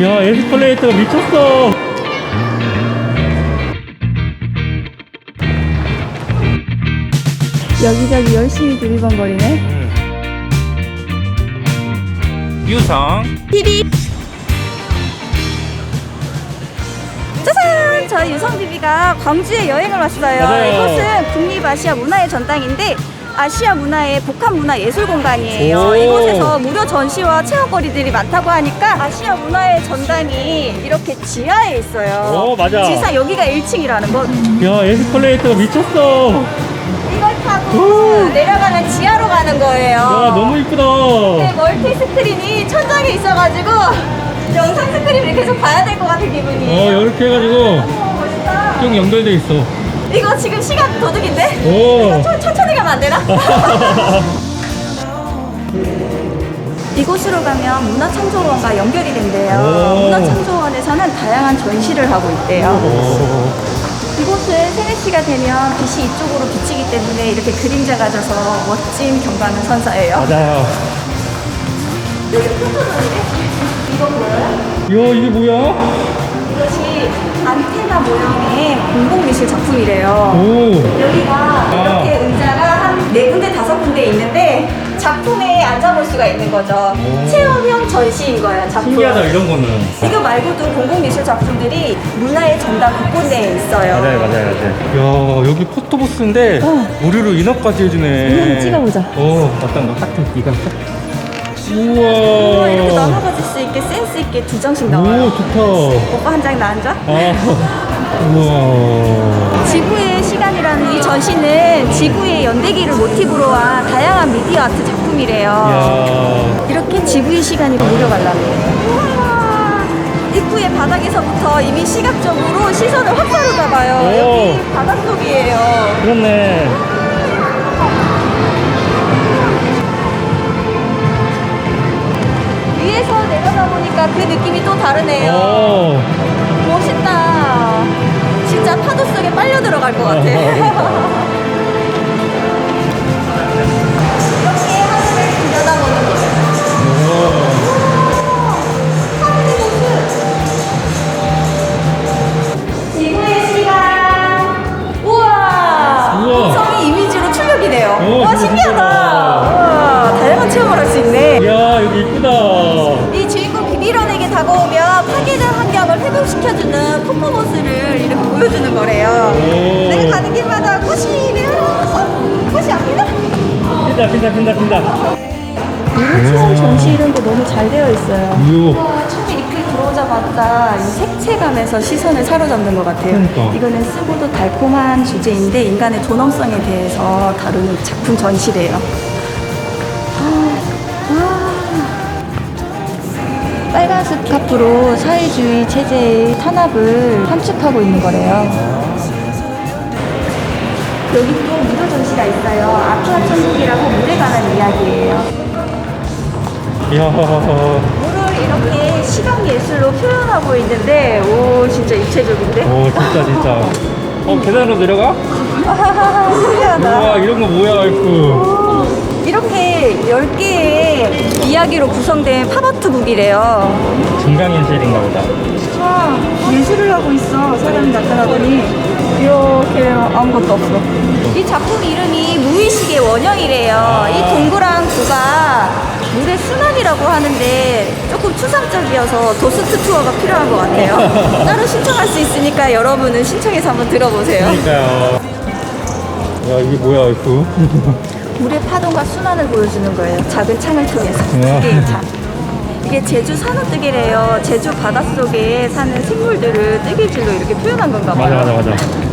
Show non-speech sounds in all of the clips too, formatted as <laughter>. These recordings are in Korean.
야 에스컬레이터가 미쳤어 여기저기 열심히 두리번거리네. 유성 TV. 짜잔! 저희 유성TV가 광주에 여행을 왔어요. 맞아요. 이곳은 국립아시아 문화의 전당인데 아시아 문화의 복합 문화 예술 공간이에요. 오. 이곳에서 무료 전시와 체험거리들이 많다고 하니까 아시아 문화의 전당이 이렇게 지하에 있어요. 오, 맞아. 지상 여기가 1층이라는 거. 야 에스컬레이터가 미쳤어 이걸 타고 오. 내려가는 지하로 가는 거예요. 야 너무 이쁘다 네, 멀티 스크린이 천장에 있어가지고 영상 스크린을 계속 봐야 될 것 같은 기분이에요. 어 이렇게 해가지고 오, 멋있다. 쭉 연결돼 있어 이거 지금 시간 도둑인데? 오 천- 천천히 가면 안 되나? <laughs> 이곳으로 가면 문화창조원과 연결이 된대요. 오. 문화창조원에서는 다양한 전시를 하고 있대요. 오. 이곳은 3, 4시가 되면 빛이 이쪽으로 비치기 때문에 이렇게 그림자가 져서 멋진 경관을 선사해요. 맞아요 여기 포토존인데? 이거 보여요? 야 이게 뭐야 이것이 안 테나 모양의 공공 미술 작품이래요. 오 여기가 이렇게 의자가 한 네 군데 다섯 군데 있는데 작품에 앉아볼 수가 있는 거죠. 오. 체험형 전시인 거예요. 작품. 신기하다 이런 거는 이거 말고도 공공 미술 작품들이 문화의 전당 곳곳에 있어요. 맞아요 맞아요 맞아요 야 여기 포토부스인데 무료로 인업까지 해주네 인업 찍어보자. 어 어떤 거 하트 이거 우와 이렇게 나눠 가질 수 있게 센스 있게 두 장씩 나와요. 오 좋다 오빠 한 장 나 한 장? 아 우와 지구의 시간이라는 이 전시는 지구의 연대기를 모티브로 한 다양한 미디어 아트 작품이래요. 야 이렇게 지구의 시간이 무료 관람이에요. 입구의 바닥에서부터 이미 시각적으로 시선을 확 봐요. 오. 여기 바닷속이에요. 그렇네 다르네요. 오 멋있다. 진짜 파도 속에 빨려 들어갈 것 같아. <laughs> 시켜주는 퍼포먼스를 이렇게 보여주는 거래요. 오. 내가 가는 길마다 꽃이 피어. 어? 꽃이 안 피나? 핀다 핀다 핀다 핀다 유로체험 전시 이런 거 너무 잘 되어 있어요. 와, 처음에 이렇게 들어오자마자 이 색채감에서 시선을 사로잡는 것 같아요. 그러니까. 이거는 쓰고도 달콤한 주제인데 인간의 존엄성에 대해서 다루는 작품 전시래요. 빨간 스카프로 사회주의 체제의 탄압을 함축하고 있는 거래요. 여기 또 무료 전시가 있어요. 아프아 천국이라고 물에 관한 이야기예요. 이야 물을 이렇게 시각 예술로 표현하고 있는데 오 진짜 입체적인데? 오 진짜 진짜 어 계단으로 내려가? <laughs> 신기하다 우와 이런 거 뭐야 알프 이렇게 10개의 이야기로 구성된 팝아트북이래요. 증강현실인가 보다. 와 예술을 하고 있어 사람이 나타나더니. 이렇게 아무것도 없어. 이 작품 이름이 무의식의 원형이래요. 이 동그란 구가 물의 순환이라고 하는데 조금 추상적이어서 도스트 투어가 필요한 것 같아요. <laughs> 따로 신청할 수 있으니까 여러분은 신청해서 한번 들어보세요. 그러니까요. 야 이게 뭐야 알프 물의 파동과 순환을 보여주는 거예요. 작은 창을 통해서. 우와. 두 개의 창. 이게 제주 산호뜨기래요. 제주 바닷속에 사는 생물들을 뜨개질로 이렇게 표현한 건가 봐요. 맞아 맞아 맞아. 어,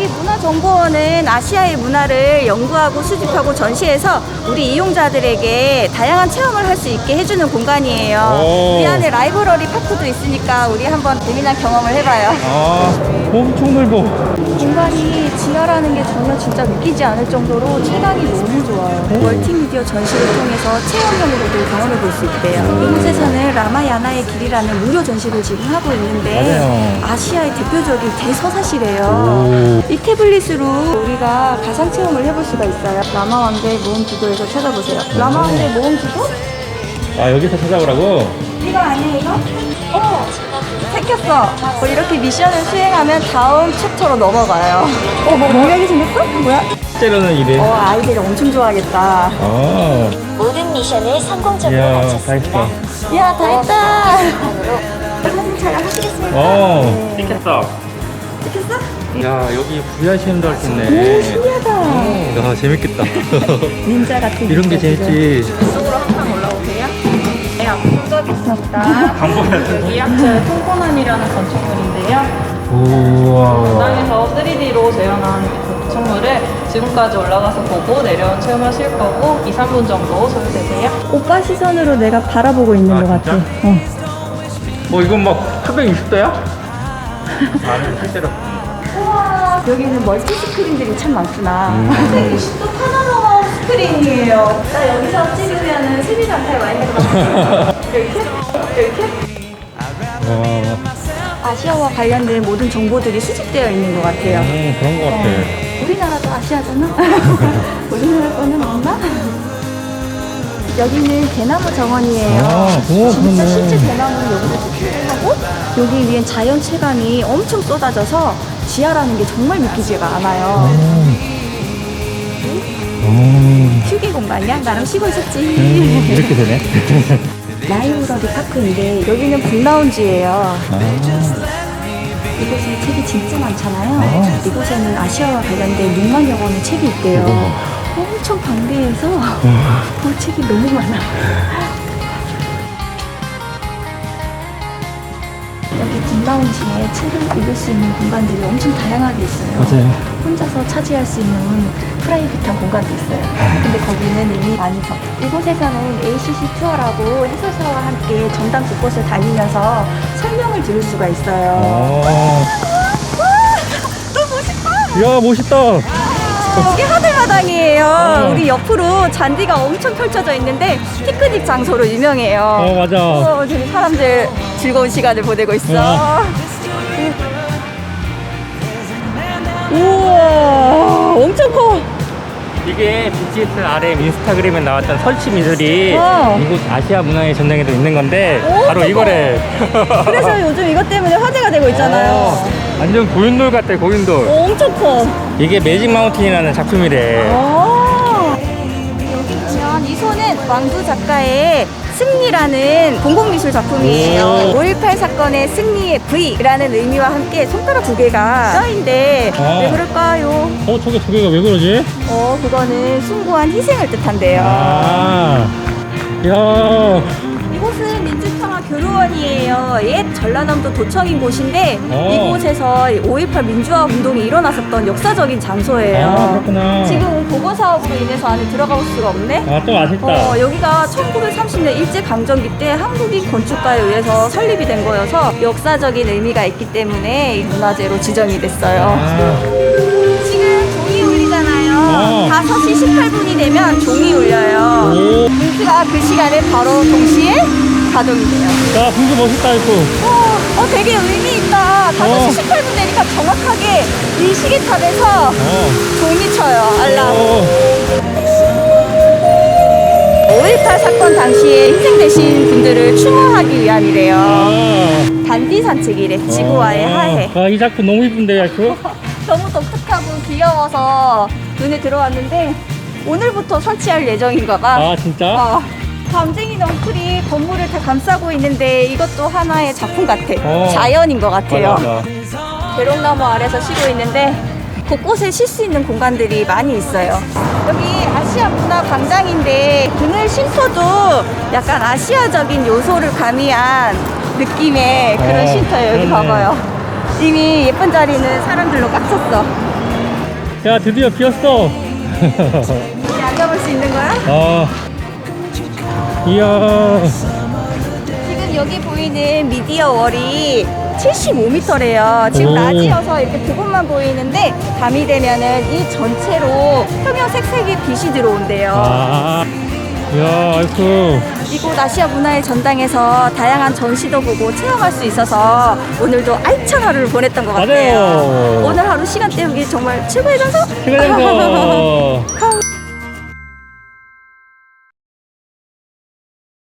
여기 문화정보원은 아시아의 문화를 연구하고 수집하고 전시해서 우리 이용자들에게 다양한 체험을 할 수 있게 해주는 공간이에요. 오. 이 안에 라이브러리 파트도 있으니까 우리 한번 재미난 경험을 해봐요. 아 엄청 넓어 공간이 진화라는 게 전혀 진짜 느끼지 않을 정도로 체감이 너무 좋아요. 멀티미디어 전시를 통해서 체험형으로도 경험해 볼 수 있대요. 이곳에서는 라마야나의 길이라는 무료 전시를 지금 하고 있는데 맞아요. 아시아의 대표적인 대서사시래요. 오. 이 태블릿으로 우리가 가상 체험을 해볼 수가 있어요. 라마왕대 모험 기도에서 찾아보세요. 라마왕대 모험 기도? 아 여기서 찾아오라고? 이거 이거? 어 생겼어 뭐 이렇게 미션을 수행하면 다음 챕터로 넘어가요 어뭐 모양이 생겼어? 뭐야? 실제로는 이래. 어 아이들이 엄청 좋아하겠다 어. 모든 미션을 성공적으로 이야 다 마쳤습니다. 했어. 야 다 했다 사진 촬영 하시겠습니까? 어. 찍혔어. 찍혔어? 야 여기 VRCM도 할수오 있네. 신기하다 야 재밌겠다. <laughs> 닌자 같은 이런 게. 재밌지. 이쪽으로 한번 올라오세요 네 앞서고 있습니다 여기 학철 통고난이라는 건축물인데요. 우와. 땅에서 3D로 재현한 그 건축물을 지금까지 올라가서 보고 내려온 체험하실 거고 2, 3분 정도 소요되세요. 오빠 시선으로 내가 바라보고 있는 아, 것 같아 진짜? 어. 뭐 이건 막 420도야? <laughs> 나는 실제로. 여기는 멀티 스크린들이 참 많구나 음. 360도 파노라마 스크린이에요 나 여기서 찍으면은 와것 같아 이렇게? 이렇게? 와. 아시아와 관련된 모든 정보들이 수집되어 있는 것 같아요 음 그런 거 같아. 우리나라도 아시아잖아? <laughs> 우리나라 거는 없나? 여기는 대나무 정원이에요. 아, 오, 진짜 그러네. 실제 대나무는 여기서 채취를 하고 여기 위엔 자연 채광이 엄청 쏟아져서 지하라는 게 정말 믿기지가 않아요. 음. 휴게 공간이야? 나랑 쉬고 있었지. 음, 이렇게 되네. <laughs> 라이브러리 파크인데 여기는 북라운지예요. 아. 이곳에 책이 진짜 많잖아요. 아. 이곳에는 아시아와 관련된 6만 여 권의 책이 있대요. 엄청 방대해서 그 책이 너무 많아. <laughs> 여기 북라운지에 책을 읽을 수 있는 공간들이 엄청 다양하게 있어요. 맞아요. 혼자서 차지할 수 있는 프라이빗한 공간도 있어요. 근데 거기는 이미 많이서 이곳에서는 ACC 투어라고 해설사와 함께 전당 곳곳을 다니면서 설명을 들을 수가 있어요. 어. 너무 멋있다! 야 멋있다. 여기 하늘마당이에요. 옆으로 잔디가 엄청 펼쳐져 있는데 피크닉 장소로 유명해요. 어 맞아. 어, 저기 사람들 즐거운 시간을 보내고 있어. 와. 우와, 엄청 커. 이게 BTS RM 인스타그램에 나왔던 설치 미술이 어. 이곳 아시아 문화의 전당에도 있는 건데 오, 바로. 이거래. 그래서 <laughs> 요즘 이것 때문에 화제가 되고 있잖아요. 어, 완전 고인돌 같아 고인돌. 어, 엄청 커. 이게 매직 마운틴이라는 작품이래. 어. 손은 왕두 작가의 승리라는 공공미술 작품이에요. 오. 5.18 사건의 승리의 V라는 의미와 함께 손가락 두 개가 껴인데 아. 왜 그럴까요? 어 저게 두 개가 왜 그러지? 어, 그거는 숭고한 희생을 뜻한대요. 아. 야. 이곳은 민주 교류원이에요. 옛 전라남도 도청인 곳인데 어. 이곳에서 5.18 민주화 운동이 일어났었던 역사적인 장소예요. 아 그렇구나. 지금 보고 사업으로 인해서 안에 들어가 볼 수가 없네. 아좀 아쉽다. 어, 여기가 1930년 일제강점기 때 한국인 건축가에 의해서 설립이 된 거여서 역사적인 의미가 있기 때문에 이 문화재로 지정이 됐어요. 아. 지금 종이 울리잖아요. 어. 5시 18분이 되면 종이 울려요. 오. 링크가 그 시간에 바로 동시에 가동이 돼요. 야 분수 멋있다 이거. 어, 어, 되게 의미 있다. 5시 어. 18분 되니까 정확하게 이 시계탑에서 어. 종이 쳐요. 알람. 어. 5.18 사건 당시에 희생되신 분들을 추모하기 위함이래요. 아. 단디 산책이래. 지구와의 하해. 아, 이 작품 너무 이쁜데, 야쿠? <laughs> 너무 독특하고 귀여워서 눈에 들어왔는데 오늘부터 설치할 예정인가 봐. 아, 진짜? 어. 밤쟁이 넝쿨이 건물을 다 감싸고 있는데 이것도 하나의 작품 같아. 어. 자연인 것 같아요. 맞아. 대롱나무 아래서 쉬고 있는데 곳곳에 쉴 수 있는 공간들이 많이 있어요. 여기 아시아 문화 광장인데 등을 쉼터도 약간 아시아적인 요소를 가미한 느낌의 그런 어, 쉼터예요. 여기 그러네. 봐봐요. 이미 예쁜 자리는 사람들로 꽉 찼어. 야, 드디어 비었어. <laughs> 여기 앉아볼 수 있는 거야? 아. 이야. 지금 여기 보이는 미디어 월이 75m래요. 지금 오. 낮이어서 이렇게 두 곳만 보이는데 밤이 되면은 이 전체로 평형색색의 빛이 들어온대요. 아. 야, 아이쿠. 이곳 아시아 문화의 전당에서 다양한 전시도 보고 체험할 수 있어서 오늘도 알찬 하루를 보냈던 것 같아요. 맞아요. 오늘 하루 시간 때우기 정말 최고의 장소? 시간 장소. 컴.